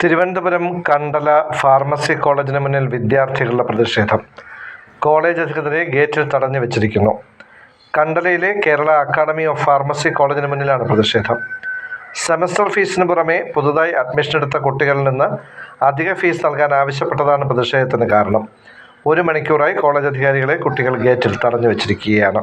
Thiruvananthapuram Kandala pharmacy കോളേജിന് മുന്നിൽ വിദ്യാർത്ഥികളുടെ പ്രതിഷേധം. കോളേജ് അധികൃതരെ ഗേറ്റിൽ തടഞ്ഞു വെച്ചിരിക്കുന്നു. കണ്ടലയിലെ കേരള അക്കാദമി ഓഫ് ഫാർമസി കോളേജിന് മുന്നിലാണ് പ്രതിഷേധം. സെമസ്റ്റർ ഫീസിന് പുറമെ പുതുതായി അഡ്മിഷൻ എടുത്ത കുട്ടികളിൽ നിന്ന് അധിക ഫീസ് നൽകാൻ ആവശ്യപ്പെട്ടതാണ് പ്രതിഷേധത്തിന് കാരണം. ഒരു മണിക്കൂറായി കോളേജ് അധികാരികളെ കുട്ടികൾ ഗേറ്റിൽ തടഞ്ഞു വെച്ചിരിക്കുകയാണ്.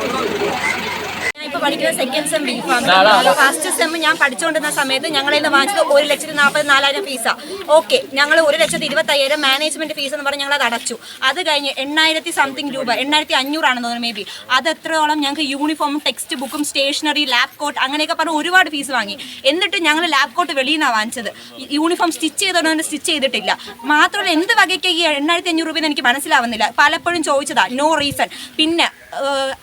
Thank you. ഇപ്പൊ പഠിക്കുന്ന second sem B pharm first sem ഞാൻ പഠിച്ചുകൊണ്ടിരുന്ന സമയത്ത് ഞങ്ങളിൽ നിന്ന് വാങ്ങിച്ചത് ഒരു ലക്ഷത്തി നാൽപ്പത് നാലായിരം ഫീസാ ഓക്കെ ഞങ്ങൾ ഒരു ലക്ഷത്തി ഇരുപത്തി അയ്യായിരം മാനേജ്മെന്റ് ഫീസ് എന്ന് പറഞ്ഞ് ഞങ്ങൾ അത് അടച്ചു. അത് കഴിഞ്ഞ് എണ്ണായിരത്തി സംതിങ് രൂപ എണ്ണായിരത്തി അഞ്ഞൂറാണെന്ന് തോന്നുന്നു മേ ബി അത് എത്രയോളം ഞങ്ങൾക്ക് യൂണിഫോം ടെക്സ്റ്റ് ബുക്കും സ്റ്റേഷനറി ലാബ് കോട്ട് അങ്ങനെയൊക്കെ പറഞ്ഞ് ഒരുപാട് ഫീസ് വാങ്ങി. എന്നിട്ട് ഞങ്ങൾ ലാബ് കോട്ട് വെളിയിൽ നിന്നാണ് വാങ്ങിച്ചത്. യൂണിഫോം സ്റ്റിച്ച് ചെയ്തോണ്ട് സ്റ്റിച്ച് ചെയ്തിട്ടില്ല. മാത്രമല്ല എന്ത് വകയ്ക്ക് ഈ എണ്ണായിരത്തി അഞ്ഞൂറ് രൂപ എനിക്ക് മനസ്സിലാവുന്നില്ല. പലപ്പോഴും ചോദിച്ചതാ നോ റീസൺ പിന്നെ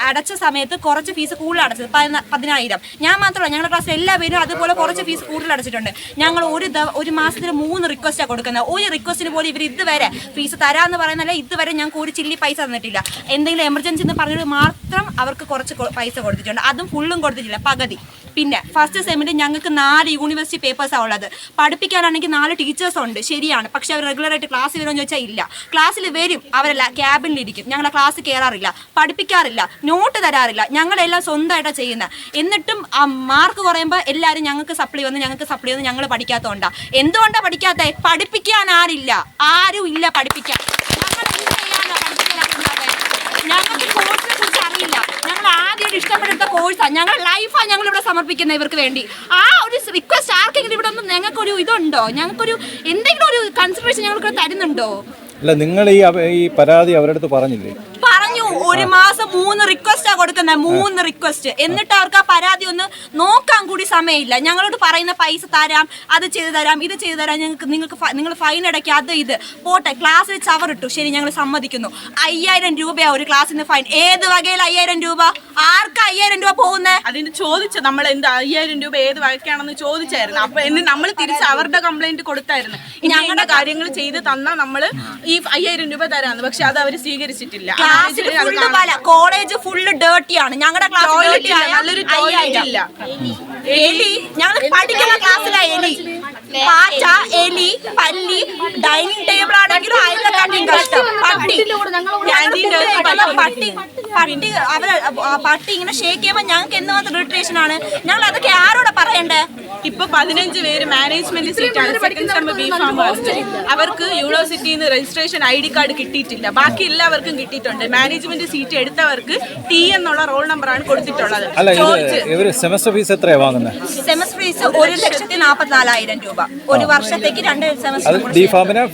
അടച്ച സമയത്ത് കുറച്ച് ഫീസ് കൂടുതൽ അടച്ചത് പതിനായിരം. ഞാൻ മാത്രമല്ല ഞങ്ങളുടെ ക്ലാസ്സിൽ എല്ലാ പേരും അതുപോലെ കുറച്ച് ഫീസ് കൂടുതൽ അടച്ചിട്ടുണ്ട്. ഞങ്ങൾ ഒരു ഒരു മാസത്തിൽ മൂന്ന് റിക്വസ്റ്റാണ് കൊടുക്കുന്നത് ഒരു റിക്വസ്റ്റിന് പോലും ഇവർ ഇതുവരെ ഫീസ് തരാമെന്ന് പറയുന്നല്ല ഇതുവരെ ഞങ്ങൾക്ക് ഒരു ചില്ലി പൈസ തന്നിട്ടില്ല. എന്തെങ്കിലും എമർജൻസി എന്ന് പറഞ്ഞിട്ട് മാത്രം അവർക്ക് കുറച്ച് പൈസ കൊടുത്തിട്ടുണ്ട്. അതും ഫുള്ളും കൊടുത്തിട്ടില്ല. പകുതി. പിന്നെ ഫസ്റ്റ് സെമ്മിൽ ഞങ്ങൾക്ക് നാല് യൂണിവേഴ്സിറ്റി പേപ്പേഴ്സാണ് ഉള്ളത്. പഠിപ്പിക്കാനാണെങ്കിൽ നാല് ടീച്ചേഴ്സ് ഉണ്ട്. ശരിയാണ്. പക്ഷെ അവർ റെഗുലറായിട്ട് ക്ലാസ്സിൽ വരുമെന്ന് ചോദിച്ചാൽ ഇല്ല. ക്ലാസ്സിൽ വരും. അവരല്ല ക്യാബിനിലിരിക്കും ഞങ്ങളെ ക്ലാസ് കയറാറില്ല പഠിപ്പിക്കാറില്ല. നോട്ട് തരാറില്ല. ഞങ്ങളെല്ലാം സ്വന്തമായിട്ടാണ് ചെയ്യുന്നത് എന്നിട്ടും ആ മാർക്ക് കുറയുമ്പോൾ എല്ലാവരും ഞങ്ങൾക്ക് സപ്ലൈ വന്ന് ഞങ്ങൾക്ക് സപ്ലൈ വന്ന് ഞങ്ങൾ പഠിക്കാത്തതുകൊണ്ടാണ് എന്തുകൊണ്ടാണ് പഠിക്കാത്തത് പഠിപ്പിക്കാൻ ആരില്ല. ആരും ഇല്ല പഠിപ്പിക്കാൻ. ഞങ്ങൾ എന്ത് ചെയ്യാനാ പഠിപ്പിക്കാനാക്കുന്നത് ഞങ്ങൾക്ക് കോഴ്സിനെ കുറിച്ച് അറിയില്ല. ഞങ്ങൾ ആദ്യമായിട്ട് ഇഷ്ടപ്പെടുത്ത കോഴ്സാണ് ഞങ്ങൾ ലൈഫാണ് ഞങ്ങൾ ഇവിടെ സമർപ്പിക്കുന്നത് ഇവർക്ക് വേണ്ടി. ആ ഒരു റിക്വസ്റ്റ് ആർക്കെങ്കിലും ഇവിടെ ഒന്നും ഞങ്ങൾക്കൊരു ഇതുണ്ടോ? ഞങ്ങൾക്കൊരു എന്തെങ്കിലും ഒരു കൺസിഡറേഷൻ ഞങ്ങൾക്ക് തരുന്നുണ്ടോ? അല്ല നിങ്ങൾ ഈ ഈ പരാതി അവരുടെ അടുത്ത് പറഞ്ഞില്ലേ? പറഞ്ഞു ഒരു മാസം മൂന്ന് റിക്വസ്റ്റാ കൊടുക്കുന്നത് മൂന്ന് റിക്വസ്റ്റ് എന്നിട്ട് അവർക്ക് ആ പരാതി ഒന്ന് നോക്കാൻ കൂടി സമയമില്ല. ഞങ്ങളോട് പറയുന്ന പൈസ തരാം അത് ചെയ്തു തരാം ഇത് ചെയ്തു തരാം. ഞങ്ങൾക്ക് നിങ്ങൾക്ക് നിങ്ങൾ ഫൈൻ അടയ്ക്കുക അത് ഇത്. പോട്ടെ ക്ലാസ്സിൽ ചവറിട്ടു. ശരി ഞങ്ങൾ സമ്മതിക്കുന്നു. അയ്യായിരം രൂപയാണ് ഒരു ക്ലാസ്സിന് ഫൈൻ ഏത് വകയിൽ അയ്യായിരം രൂപ? ആർക്ക് അയ്യായിരം രൂപ പോകുന്നേ? അതിന് ചോദിച്ചു നമ്മൾ എന്താ അയ്യായിരം രൂപ ഏത് വഴക്കാണെന്ന് ചോദിച്ചായിരുന്നു. അപ്പൊ എന്ന് നമ്മൾ തിരിച്ച് അവരുടെ കംപ്ലൈന്റ് കൊടുത്തായിരുന്നു. ഞങ്ങളുടെ കാര്യങ്ങൾ ചെയ്ത് തന്നാൽ നമ്മൾ ഈ അയ്യായിരം രൂപ തരാന്ന്. പക്ഷെ അത് അവർ സ്വീകരിച്ചിട്ടില്ല. ഫുള്ള് കോളേജ് ഫുള്ള് ഡേർട്ടിയാണ് ഞങ്ങളുടെ ഇല്ല, ക്ലാസ് ഇല്ല. എലി. ഞങ്ങൾ പഠിക്കുന്ന ക്ലാസ്സിലാ എലി. പാറ്റ എലി പല്ലി ഡൈനിങ് ടേബിൾ ആണെങ്കിലും അതിനെക്കാട്ടിയും കഷ്ടം. പട്ടി. പട്ടി പട്ടി അവർ പട്ടി ഇങ്ങനെ ഷേക്ക് ചെയ്യുമ്പോൾ ഞങ്ങൾക്ക് എന്ത് മാത്രം ഇറിറ്റേഷൻ ആണ്? ഞങ്ങൾ അതൊക്കെ ആരോടെ പറയണ്ടേ? ഇപ്പൊ പതിനഞ്ച് പേര് മാനേജ്മെന്റ് സീറ്റാണ് സെക്കൻഡ് സെം ബി ഫാം അവർക്ക് യൂണിവേഴ്സിറ്റിയിൽ നിന്ന് രജിസ്ട്രേഷൻ ഐ ഡി കാർഡ് കിട്ടിയിട്ടില്ല. ബാക്കി എല്ലാവർക്കും കിട്ടിയിട്ടുണ്ട്. മാനേജ്മെന്റ് സീറ്റ് എടുത്തവർക്ക് ടി എന്നുള്ള റോൾ നമ്പറാണ് കൊടുത്തിട്ടുള്ളത്. അല്ല ഇത് ചോദിച്ച് സെമസ്റ്റർ ഫീസ് എത്രയാ വാങ്ങുന്നത് സെമസ്റ്റർ ഫീസ് ഒരു ലക്ഷത്തി നാൽപ്പത്തിനാലായിരം രൂപ. ഒരു വർഷത്തേക്ക് രണ്ട് സെമസ്റ്റർ ഡി ഫാമിന്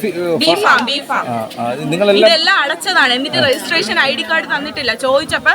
ബി ഫാം ബി ഫാം നിങ്ങളെല്ലാം ഇതെല്ലാം അടച്ചതാണ്. എന്നിട്ട് രജിസ്ട്രേഷൻ ഐ ഡി കാർഡ് തന്നിട്ടില്ല. ചോദിച്ചപ്പോ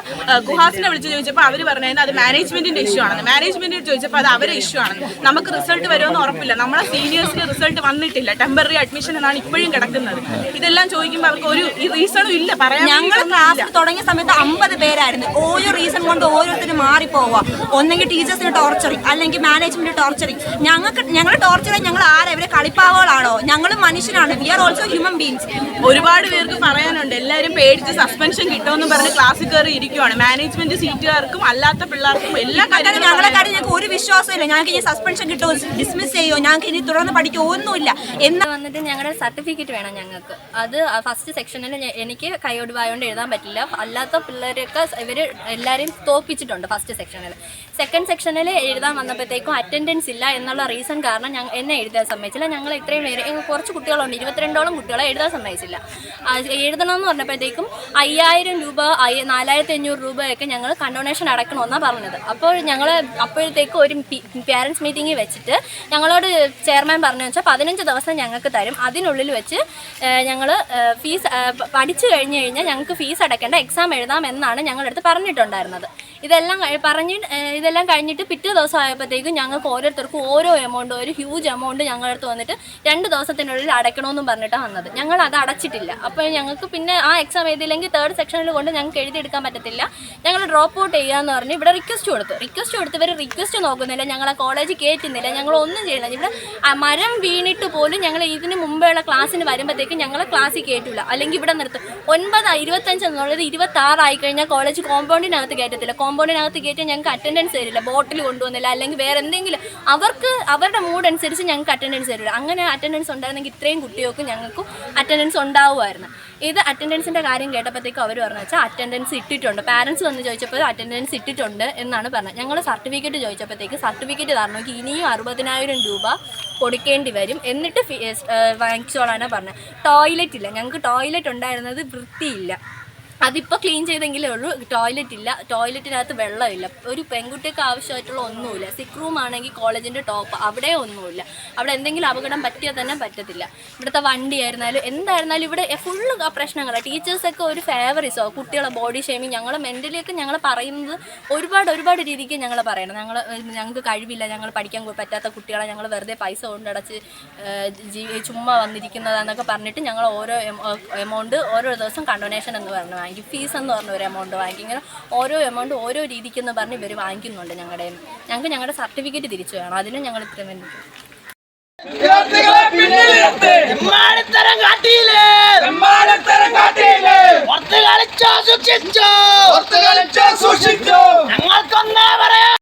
ഗുഹാസിനെ വിളിച്ച് ചോദിച്ചപ്പോ അവർ പറഞ്ഞത് അത് മാനേജ്മെന്റിന്റെ ഇഷ്യൂ ആണെന്ന്. മാനേജ്മെന്റിന് ചോദിച്ചപ്പോ അത് അവരെ ഇഷ്യൂ ആണെന്ന്. നമുക്ക് റിസൾട്ട് വരുമെന്ന് ഉറപ്പില്ല. നമ്മളെ സീനിയേഴ്സിന് റിസൾട്ട് വന്നിട്ടില്ല. ടെമ്പററി അഡ്മിഷൻ എന്നാണ് ഇപ്പോഴും കിടക്കുന്നത്. ഇതെല്ലാം ചോദിക്കുമ്പോൾ അവർക്ക് ഒരു റീസണും ഇല്ല. പറയാൻ ഞങ്ങൾ ക്ലാസ് തുടങ്ങിയ സമയത്ത് അമ്പത് പേരായിരുന്നു. ഓരോ റീസൺ കൊണ്ട് ഓരോരുത്തരും മാറിപ്പോവുക ഒന്നെങ്കിൽ ടീച്ചേഴ്സിന് ടോർച്ചറിങ് അല്ലെങ്കിൽ മാനേജ്മെന്റ് ടോർച്ചറിങ് ഞങ്ങൾക്ക് ഞങ്ങൾ ടോർച്ചറിങ് ഞങ്ങൾ ആരാ? ഇവരെ കളിപ്പാവുകളാണോ? ഞങ്ങൾ മനുഷ്യനാണ് we are also human beings ഒരുപാട് പേർക്ക് പറയാനുണ്ട്. എല്ലാവരും പേടിച്ച് സസ്പെൻഷൻ കിട്ടുമെന്ന് പറഞ്ഞ് ക്ലാസ് കയറി ഇരിക്കുവാണ്. മാനേജ്മെന്റ് സീറ്റുകാർക്കും അല്ലാത്ത പിള്ളേർക്കും എല്ലാ കാര്യങ്ങളും ഞങ്ങളെ കാര്യം ഞങ്ങൾക്ക് ഒരു വിശ്വാസമില്ല ഞങ്ങൾക്ക് ഈ സസ്പെൻഷൻ കിട്ടുമോ? ഡിസ്മിസ് ചെയ്യോ? ഞങ്ങൾക്ക് ഇനി തുടർന്ന് പഠിക്കോ? ഒന്നുമില്ല. എന്ന് വന്നിട്ട് ഞങ്ങളുടെ സർട്ടിഫിക്കറ്റ് വേണം ഞങ്ങൾക്ക്. അത് ഫസ്റ്റ് സെക്ഷനിൽ എനിക്ക് കൈയൊടിവായോണ്ട് എഴുതാൻ പറ്റില്ല. അല്ലാത്ത പിള്ളേരൊക്കെ ഇവർ എല്ലാവരെയും തോപ്പിച്ചിട്ടുണ്ട് ഫസ്റ്റ് സെക്ഷനിൽ സെക്കൻഡ് സെക്ഷനിൽ എഴുതാൻ വന്നപ്പോഴത്തേക്കും അറ്റൻഡൻസ് ഇല്ല എന്നുള്ള റീസൺ കാരണം ഞങ്ങൾ എന്നെ എഴുതാൻ സമ്മതിച്ചില്ല. ഞങ്ങൾ ഇത്രയും പേര് കുറച്ച് കുട്ടികളുണ്ട് ഇരുപത്തിരണ്ടോളം കുട്ടികളെ എഴുതാൻ സമ്മതിച്ചില്ല. ആ, എഴുതണം എന്ന് പറഞ്ഞപ്പോഴത്തേക്കും അയ്യായിരം രൂപ നാലായിരത്തി അഞ്ഞൂറ് രൂപയൊക്കെ ഞങ്ങൾ കണ്ടോണേഷൻ അടക്കണമെന്നാണ് പറഞ്ഞത്. അപ്പോൾ ഞങ്ങൾ അപ്പോഴത്തേക്കും ഒരു പാരൻസ് മീറ്റിംഗ് മീറ്റിംഗിൽ വെച്ചിട്ട് ഞങ്ങളോട് ചെയർമാൻ പറഞ്ഞു വെച്ചാൽ പതിനഞ്ച് ദിവസം ഞങ്ങൾക്ക് തരും. അതിനുള്ളിൽ വെച്ച് ഞങ്ങൾ ഫീസ് പഠിച്ചു കഴിഞ്ഞ് കഴിഞ്ഞാൽ ഞങ്ങൾക്ക് ഫീസ് അടയ്ക്കേണ്ട എക്സാം എഴുതാം എന്നാണ് ഞങ്ങളുടെ അടുത്ത് പറഞ്ഞിട്ടുണ്ടായിരുന്നത്. ഇതെല്ലാം പറഞ്ഞ് ഇതെല്ലാം കഴിഞ്ഞിട്ട് പിറ്റേ ദിവസം ആയപ്പോഴത്തേക്കും ഞങ്ങൾക്ക് ഓരോരുത്തർക്കും ഓരോ എമൗണ്ട് ഒരു ഹ്യൂജ് എമൗണ്ട് ഞങ്ങളുടെ അടുത്ത് വന്നിട്ട് രണ്ട് ദിവസത്തിനുള്ളിൽ അടയ്ക്കണമെന്നും പറഞ്ഞിട്ടാണ് വന്നത്. ഞങ്ങൾ അത് അടച്ചിട്ടില്ല. അപ്പോൾ ഞങ്ങൾക്ക് പിന്നെ ആ എക്സാം എഴുതിയില്ലെങ്കിൽ തേർഡ് സെക്ഷനിൽ കൊണ്ട് ഞങ്ങൾക്ക് എഴുതിയെടുക്കാൻ പറ്റത്തില്ല. ഞങ്ങൾ ഡ്രോപ്പ് ഔട്ട് ചെയ്യാന്ന് പറഞ്ഞ് ഇവിടെ റിക്വസ്റ്റ് കൊടുത്തു. റിക്വസ്റ്റ് കൊടുത്ത് ഇവർ റിക്വസ്റ്റ് നോക്കുന്നില്ല. ഞങ്ങളെ കോളേജ് കയറ്റുന്നില്ല ഞങ്ങൾ ഒന്നും ചെയ്യണം ഇവിടെ മരം വീണിട്ട് പോലും ഞങ്ങൾ ഇതിന് മുമ്പെയുള്ള ക്ലാസ്സിന് വരുമ്പോഴത്തേക്കും ഞങ്ങൾ ക്ലാസ്സിൽ കയറ്റില്ല അല്ലെങ്കിൽ ഇവിടെ നിർത്തും. ഒൻപത് ഇരുപത്തഞ്ച് എന്നുള്ളത് ഇരുപത്തി ആറായി കഴിഞ്ഞാൽ കോളേജ് കോമ്പൗണ്ടിനകത്ത് കയറ്റത്തില്ല കോമ്പൗണ്ടിനകത്ത് കയറ്റാൻ ഞങ്ങൾക്ക് അറ്റൻഡൻസ് തരില്ല. ബോട്ടിൽ കൊണ്ടുവന്നില്ല. അല്ലെങ്കിൽ വേറെ എന്തെങ്കിലും അവർക്ക് അവരുടെ മൂഡ് അനുസരിച്ച് ഞങ്ങൾക്ക് അറ്റൻഡൻസ് തരില്ല. അങ്ങനെ അറ്റൻഡൻസ് ഉണ്ടായിരുന്നെങ്കിൽ ഇത്രയും കുട്ടികൾക്ക് ഞങ്ങൾക്കും അറ്റൻഡൻസ് ഉണ്ടാവുമായിരുന്നു. ഇത് അറ്റൻഡൻസിന്റെ കാര്യം കേട്ടപ്പോഴത്തേക്കും അവർ പറഞ്ഞു വെച്ചാൽ അറ്റൻഡൻസ് ഇട്ടിട്ടുണ്ട്. പാരൻസ് വന്ന് ചോദിച്ചപ്പോൾ അറ്റൻഡൻസ് ഇട്ടിട്ടുണ്ട് എന്നാണ് പറഞ്ഞത്. ഞങ്ങൾ സർട്ടിഫിക്കറ്റ് ചോദിച്ചപ്പോഴത്തേക്ക് സർട്ടിഫിക്കറ്റ് തരണമെങ്കിൽ ഇനിയും അറുപതിനായിരം രൂപ കൊടുക്കേണ്ടി വരും എന്നിട്ട് വാങ്ങിച്ചോളാനാണ് പറഞ്ഞത്. ടോയ്ലറ്റ് ഇല്ല. ഞങ്ങൾക്ക് ടോയ്ലറ്റ് ഉണ്ടായിരുന്നത് വൃത്തിയില്ല. അതിപ്പോൾ ക്ലീൻ ചെയ്തെങ്കിലേ ഉള്ളൂ. ടോയ്ലറ്റ് ഇല്ല. ടോയ്ലറ്റിനകത്ത് വെള്ളമില്ല. ഒരു പെൺകുട്ടിക്ക് ആവശ്യമായിട്ടുള്ള ഒന്നുമില്ല. സിക്ക് റൂം ആണെങ്കിൽ കോളേജിന്റെ ടോപ്പ് അവിടെ ഒന്നുമില്ല. അവിടെ എന്തെങ്കിലും അപകടം പറ്റിയാൽ തന്നെ പറ്റത്തില്ല. ഇവിടുത്തെ വണ്ടി ആയിരുന്നാലും എന്തായിരുന്നാലും ഇവിടെ ഫുള്ള് പ്രശ്നങ്ങളാണ് ടീച്ചേഴ്സൊക്കെ ഒരു ഫേവറിസോ കുട്ടികളെ ബോഡി ഷേമിങ് ഞങ്ങൾ മെന്റലിയൊക്കെ ഞങ്ങൾ പറയുന്നത് ഒരുപാട് ഒരുപാട് രീതിക്ക് ഞങ്ങൾ പറയണം. ഞങ്ങൾ ഞങ്ങൾക്ക് കഴിവില്ല. ഞങ്ങൾ പഠിക്കാൻ പറ്റാത്ത കുട്ടികളെ ഞങ്ങൾ വെറുതെ പൈസ കൊണ്ടടച്ച് ചുമ്മാ വന്നിരിക്കുന്നതാന്നൊക്കെ പറഞ്ഞിട്ട് ഞങ്ങൾ ഓരോ എമൗണ്ട് ഓരോ ദിവസം കണ്ടൊനേഷൻ എന്ന് പറഞ്ഞ് വാങ്ങിക്കും ഫീസ് എന്ന് പറഞ്ഞ ഒരു എമൗണ്ട് വാങ്ങി. ഇങ്ങനെ ഓരോ എമൗണ്ട് ഓരോ രീതിക്കെന്ന് പറഞ്ഞ് ഇവർ വാങ്ങിക്കുന്നുണ്ട് ഞങ്ങളുടെ ഞങ്ങൾക്ക് ഞങ്ങളുടെ സർട്ടിഫിക്കറ്റ് തിരിച്ചു വേണം. അതിനും ഞങ്ങൾ ഇത്രയും വേണ്ടി ഞങ്ങൾക്കൊന്നേ പറയാം